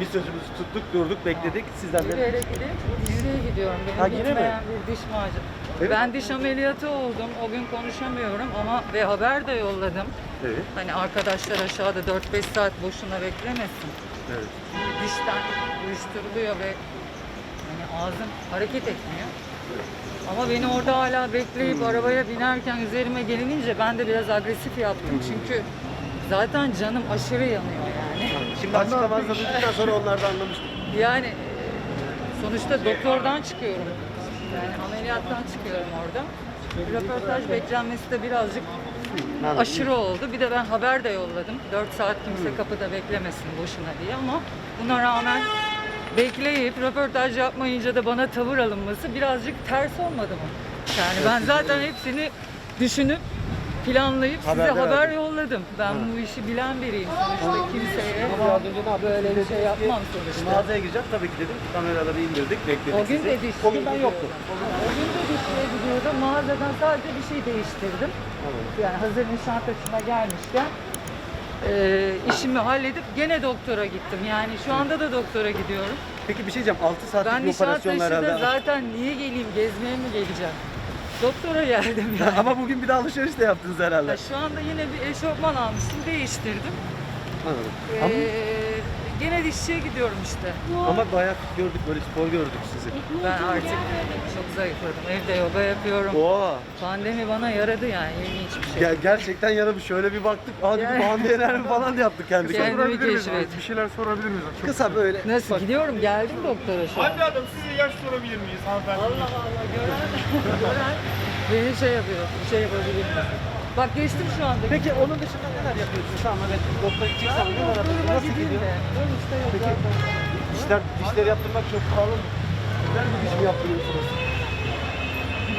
Biz sözümüzü tuttuk, durduk, bekledik. Sizden de Yürüyerek. Dişçiye gidiyorum. Benim Ha, yine mi? bir diş macunu. Evet. Ben diş ameliyatı oldum. O gün konuşamıyorum ama ve haber de yolladım. Evet, Hani arkadaşlar aşağıda 4-5 saat boşuna beklemesin. evet. Dişten uyuşturuluyor ve hani ağzım hareket etmiyor. Ama beni orada hala bekleyip arabaya binerken üzerime gelinince ben de biraz agresif yaptım. Çünkü zaten canım aşırı yanıyor yani. Şimdi açıklamanızı duyduktan sonra onlar da anlamıştır. Yani e, sonuçta doktordan çıkıyorum. Yani ameliyattan çıkıyorum orada. Röportaj beklenmesi de birazcık aşırı oldu. Bir de ben haber de yolladım. 4 saat kimse kapıda beklemesin boşuna diye ama buna rağmen bekleyip röportaj yapmayınca da bana tavır alınması birazcık ters olmadı mı? Yani ben zaten hepsini düşünüp planlayıp size Haber de haber verdin. yolladım. Ben bu işi bilen biriyim sonuçta kimseye böyle bir şey yapmam sonuçta. Mağazaya gireceğim tabii ki dedim. Kameraları indirdik, bekledik O gün sizi. de dişçiye O gün ben yoktum. O gün de dişçiye gidiyordum. Mağazadan sadece bir şey değiştirdim. Anladım. Yani hazır Nişantaşı'na gelmişken eee işimi halledip gene doktora gittim. Yani şu anda da doktora gidiyorum. Peki bir şey diyeceğim. 6 saatlik Ben bir operasyon Nişantaşı'da herhalde. zaten niye geleyim, gezmeye mi geleceğim? Doktora geldim yani. Ama bugün bir de alışveriş de yaptınız herhalde. Ha, şu anda yine bir eşofman almıştım, değiştirdim. Anladım. Eee, Ama, gene dişçiye gidiyorum işte. ama bayağı fit gördük, böyle spor gördük sizi. Ben artık çok zayıfladım. Evde yoga yapıyorum. Oo. Pandemi bana yaradı yani ilginç bir şey. Ger- gerçekten yaramış. Şöyle bir baktık. Yani- bir bandiyeler mi falan yaptık kendi Yani- kendimize. Keşfet. Bir şeyler sorabilir miyiz? Çok Kısa böyle. Nasıl Bak, gidiyorum geldim doktora şu an. Hande Hanım size yaş sorabilir miyiz hanımefendi? Allah Allah gören, gören beni şey yapıyor, bir şey yapabilir? Bak geçtim şu anda. Peki onun dışında neler yapıyorsunuz? Tamam evet doktora gideceksen neler? Doktoruma Nasıl gidiyor? de. İşte yok Peki. zaten. Dişler, dişleri yaptırmak çok pahalı mı? Güzel bir diş mi yaptırıyorsunuz?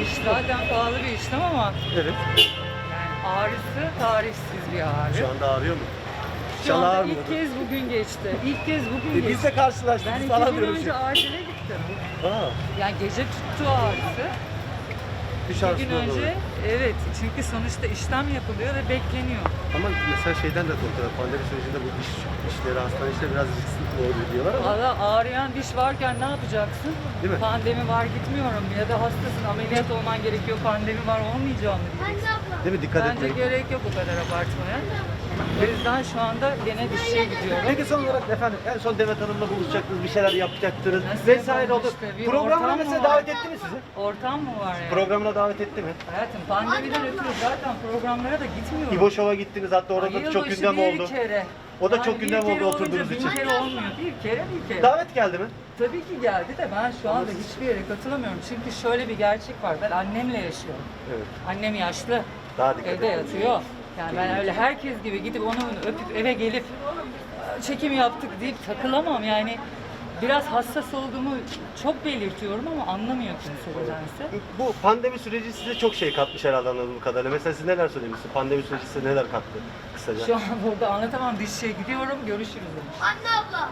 İş zaten pahalı bir işlem ama Evet. yani ağrısı tarifsiz bir ağrı. Şu anda ağrıyor mu? Şu İnşallah anda ağrımıyor. ilk kez bugün geçti. İlk kez bugün E, geçti. biz de karşılaştık Ben iki falan gün önce acile gittim. Aa, Yani gece tuttu ağrısı. İki gün önce doğru. evet çünkü sonuçta işlem yapılıyor ve bekleniyor. Ama mesela şeyden de korkuyorlar. Pandemi sürecinde bu diş işleri, hastane işleri biraz riskli oluyor diyorlar ama. Valla ağrıyan diş varken ne yapacaksın? Değil mi? Pandemi var gitmiyorum ya da hastasın ameliyat olman gerekiyor pandemi var olmayacağım mı diyeceksin. Değil mi? Dikkat Bence etmek. gerek yok bu kadar abartmaya. O yüzden şu anda gene dişçiye gidiyorum. Peki son olarak efendim en son Demet Hanım'la buluşacaktınız, bir şeyler yapacaktınız Nasıl vesaire oldu. işte, bir Programına ortam mı mesela var? davet etti mi sizi? Ortam mı var yani? Programına davet etti mi? Hayatım pandemiden ötürü zaten programlara da gitmiyorum. İbo Show'a gittiniz hatta orada da çok gündem bir oldu. kere. O da Yani çok bir gündem oldu oturduğunuz için. kere olmuyor. Bir kere bir kere. Davet geldi mi? Tabii ki geldi de ben şu anda hiçbir yere katılamıyorum. Çünkü şöyle bir gerçek var. Ben annemle yaşıyorum. Evet. Annem yaşlı. Daha dikkat Evde edin. yatıyor. Yani ben öyle herkes gibi gidip onu bunu öpüp eve gelip çekim yaptık deyip takılamam. Yani biraz hassas olduğumu çok belirtiyorum ama anlamıyor kimse nedense. Bu pandemi süreci size çok şey katmış herhalde anladığım kadarıyla. Mesela siz neler söylemişsiniz? Pandemi süreci size neler kattı kısaca? Şu an burada anlatamam dişçiye gidiyorum görüşürüz. Anne abla.